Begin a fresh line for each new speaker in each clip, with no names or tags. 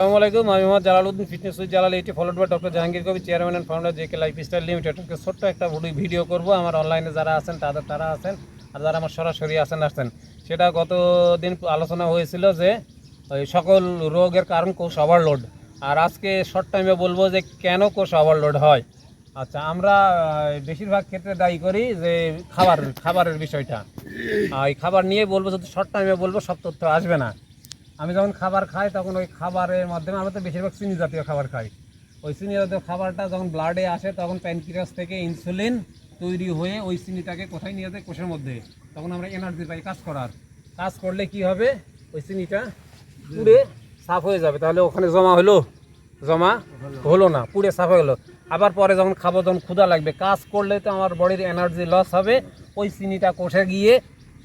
আসসালামু আলাইকুম, আমি মোহাম্মদ জালালউদ্দিন ফিটনেস উইথ জালাল এটি followed by doctor Jahangir Kabir chairman and founder J K lifestyle limited আজকে ছোট্ট একটা ভিডিও- করব। আমার অনলাইনে যারা আছেন, তাদের তারা আছেন, আর যারা আমার সরাসরি আছেন আসছেন। সেটা গত দিন আলোচনা হয়েছিল যে, ওই সকল রোগের কারণ কোষ ওভারলোড আর আজকে শর্ট টাইমে বলব যে, কেন কোষ ওভারলোড হয়? আচ্ছা আমরা বেশিরভাগ ক্ষেত্রে দায়ী করি যে, খাবার খাবারের বিষয়টা। এই খাবার নিয়ে বলব, যদি শর্ট টাইমে বলব, সব তথ্য আসবে না। আমি যখন খাবার খাই, তখন ওই খাবারের মাধ্যমে আমরা তো বেশিরভাগ চিনি জাতীয় খাবার খাই। ওই চিনি জাতীয় খাবারটা যখন ব্লাডে আসে, তখন প্যানক্রিয়াস থেকে ইনসুলিন তৈরি হয়ে ওই চিনিটাকে কোথায় নিয়ে যায়? কোষের মধ্যে। তখন আমরা এনার্জি পাই কাজ করার। কাজ করলে কি হবে? ওই চিনিটা পুড়ে সাফ হয়ে যাবে। তাহলে ওখানে জমা হলো? জমা হলো না, পুড়ে সাফ হয়ে গেলো। আবার পরে যখন খাব, তখন ক্ষুধা লাগবে। কাজ করলে তো আমার বডির এনার্জি লস হবে। ওই চিনিটা কোষে গিয়ে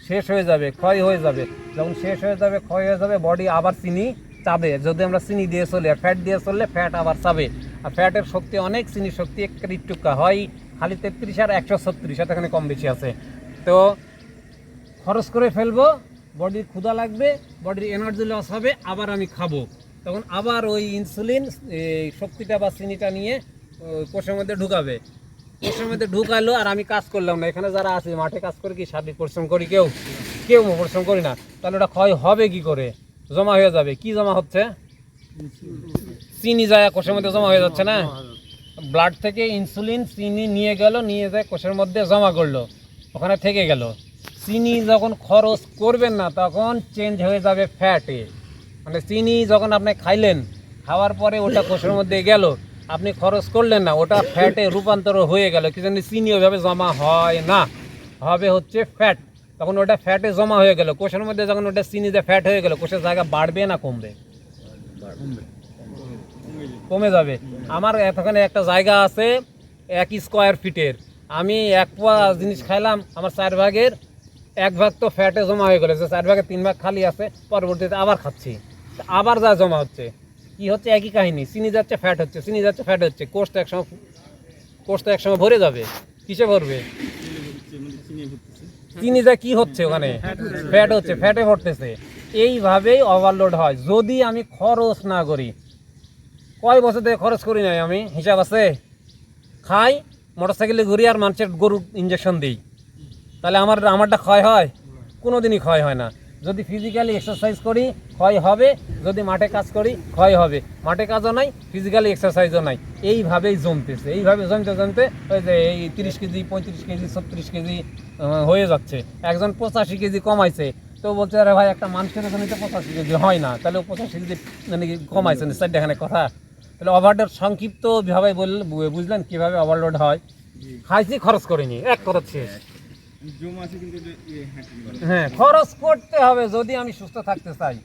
শেষ হয়ে যাবে, ক্ষয় হয়ে যাবে। যখন শেষ হয়ে যাবে, ক্ষয় হয়ে যাবে বডি আবার চিনি চাবে। যদি আমরা চিনি দিয়ে চলি, আর ফ্যাট দিয়ে চললে ফ্যাট আবার চাবে। আর ফ্যাটের শক্তি অনেক, চিনির শক্তি এক টুকা হয়, খালি তেত্রিশ আর একশো ছত্রিশ আর এখানে কম বেশি আছে। তো খরচ করে ফেলব বডির ক্ষুধা লাগবে বডির এনার্জি লস হবে, আবার আমি খাব। তখন আবার ওই ইনসুলিন শক্তিটা বা চিনিটা নিয়ে কোষের মধ্যে ঢুকাবে। কোষের মধ্যে ঢুকালো আর আমি কাজ করলাম না। এখানে যারা আছে, মাঠে কাজ করে কি শারীরিক পরিশ্রম করি কেউ? কেউ পরিশ্রম করি না। তাহলে ওটা ক্ষয় হবে কি করে? জমা হয়ে যাবে। কি জমা হচ্ছে? চিনি যায়, কোষের মধ্যে জমা হয়ে যাচ্ছে না? ব্লাড থেকে ইনসুলিন, চিনি নিয়ে গেল, নিয়ে যায়, কোষের মধ্যে জমা করল। ওখানে থেকে গেল। চিনি যখন খরচ করবেন না, তখন চেঞ্জ হয়ে যাবে ফ্যাটে মানে চিনি যখন আপনি খাইলেন, খাওয়ার পরে ওটা কোষের মধ্যে গেল আপনি খরচ করলেন না, ওটা ফ্যাটে রূপান্তর হয়ে গেল, কি জানি চিনি ওইভাবে জমা হয় না। হবে হচ্ছে ফ্যাট তখন ওটা ফ্যাটে জমা হয়ে গেল, কোষের মধ্যে যখন ওটা চিনিতে ফ্যাট হয়ে গেল, কোষের জায়গা বাড়বে না কমবে? কমে যাবে। আমার এতখানে একটা জায়গা আছে, এক স্কোয়ার ফিটের আমি এক পোয়া জিনিস খাইলাম, আমার চার ভাগের, এক ভাগ তো ফ্যাটে জমা হয়ে গেলো, যে চার ভাগের তিন ভাগ খালি আছে, পরবর্তীতে আবার খাচ্ছি। আবার যা জমা হচ্ছে। কি হচ্ছে? একই কাহিনী। চিনি যাচ্ছে ফ্যাট হচ্ছে, চিনি যাচ্ছে ফ্যাট হচ্ছে। কোষ তো একসময় কোষ তো একসময় ভরে যাবে। কিসে ভরবে? চিনি যা কি হচ্ছে ওখানে? ফ্যাট হচ্ছে ফ্যাটে ভরতেছে। এইভাবেই ওভারলোড হয়। যদি আমি খরচ না করি, কয় বছর থেকে খরচ করি নাই আমি? হিসাব আছে? খাই, মোটরসাইকেলে ঘুরি আর মানুষের গরু ইঞ্জেকশন দিই। তাহলে আমার, আমারটা ক্ষয় হয়? কোনো দিনই ক্ষয় হয় না। যদি ফিজিক্যালি এক্সারসাইজ করি ক্ষয় হবে। যদি মাঠে কাজ করি ক্ষয় হবে। মাঠে কাজও নাই ফিজিক্যালি এক্সারসাইজও নাই। এইভাবেই জমতেছে। এইভাবে জমতে জমতে ওই যে এই তিরিশ কেজি পঁয়ত্রিশ কেজি ছত্রিশ কেজি হয়ে যাচ্ছে। একজন পঁচাশি কেজি কমাইছে। তো বলছে আরে ভাই একটা মানুষের জন্য তো পঁচাশি কেজি হয় না। তাহলে পঁচাশি কেজি মানে কি কমাইছে না? চারটাখানে কথা। তাহলে ওভারলোড সংক্ষিপ্ত ভাবে বললে বুঝলেন কীভাবে ওভারলোড হয়? খাইছি খরচ করিনি। এক খরচ শেষ।
জমা আছে কিন্তু যে হাঁটি করে।
হ্যাঁ খরচ করতে হবে যদি আমি সুস্থ থাকতে চাই।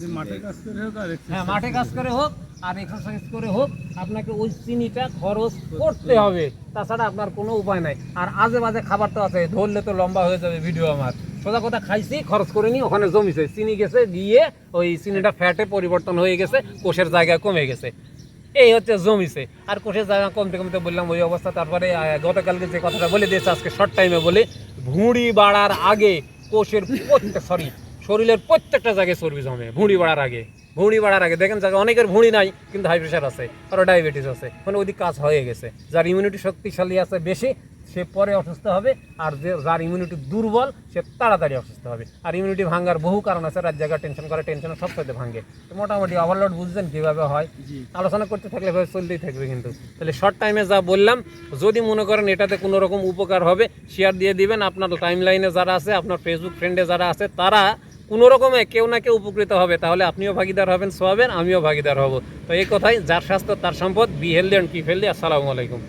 যে মাঠে কাজ করে হোক আর
হ্যাঁ মাঠে কাজ করে হোক আর এক্সারসাইজ করে হোক আপনাকে ওই চিনিটা খরচ করতে হবে। তাছাড়া আপনার কোনো উপায় নাই। আর আজে বাজে খাবার তো আছে ধরলে তো লম্বা হয়ে যাবে ভিডিও আমার। সোজা কথা খাইছি খরচ করে নি ওখানে জমিছে। চিনি গেছে গিয়ে ওই চিনিটা ফ্যাটে পরিবর্তন হয়ে গেছে কোষের জায়গা কমে গেছে। এই হচ্ছে জমিছে। আর কোষের জায়গা কমতে কমতে বললাম ওই অবস্থা, তারপরে গতকালকে যে কথাটা বলে দিয়েছে আজকে শর্ট টাইমে বলে, ভুঁড়ি বাড়ার আগে কোষের প্রত্যেক সরি শরীরের প্রত্যেকটা জায়গায় চর্বি জমে, ভুঁড়ি বাড়ার আগে। ভুঁড়ি বাড়ার আগে, দেখেন জায়গা অনেকের ভুঁড়ি নাই, কিন্তু হাই প্রেশার আছে আরও ডায়াবেটিস আছে মানে ওদিক কাজ হয়ে গেছে। যার ইমিউনিটি শক্তিশালী আছে বেশি সে পরে অসুস্থ হবে আর যে যার ইমিউনিটি দুর্বল সে তাড়াতাড়ি অসুস্থ হবে। আর ইমিউনিটি ভাঙার বহু কারণ আছে রাত জায়গা টেনশন করে টেনশনে সব সাথে ভাঙে তো মোটামুটি ওভারলোড বুঝছেন কীভাবে হয়? আলোচনা করতে থাকলে এভাবে চলতেই থাকবে কিন্তু। তাহলে শর্ট টাইমে যা বললাম যদি মনে করেন এটাতে কোনো রকম উপকার হবে শেয়ার দিয়ে দিবেন। আপনার টাইম লাইনে যারা আছে আপনার ফেসবুক ফ্রেন্ডে যারা আছে তারা কোনো রকমে কেউ না কেউ উপকৃত হবে। তাহলে আপনিও ভাগিদার হবেন সোয়াবেন আমিও ভাগিদার হব। তো এই কথাই যার স্বাস্থ্য তার সম্পদ be healthy and keep healthy আসসালামু আলাইকুম।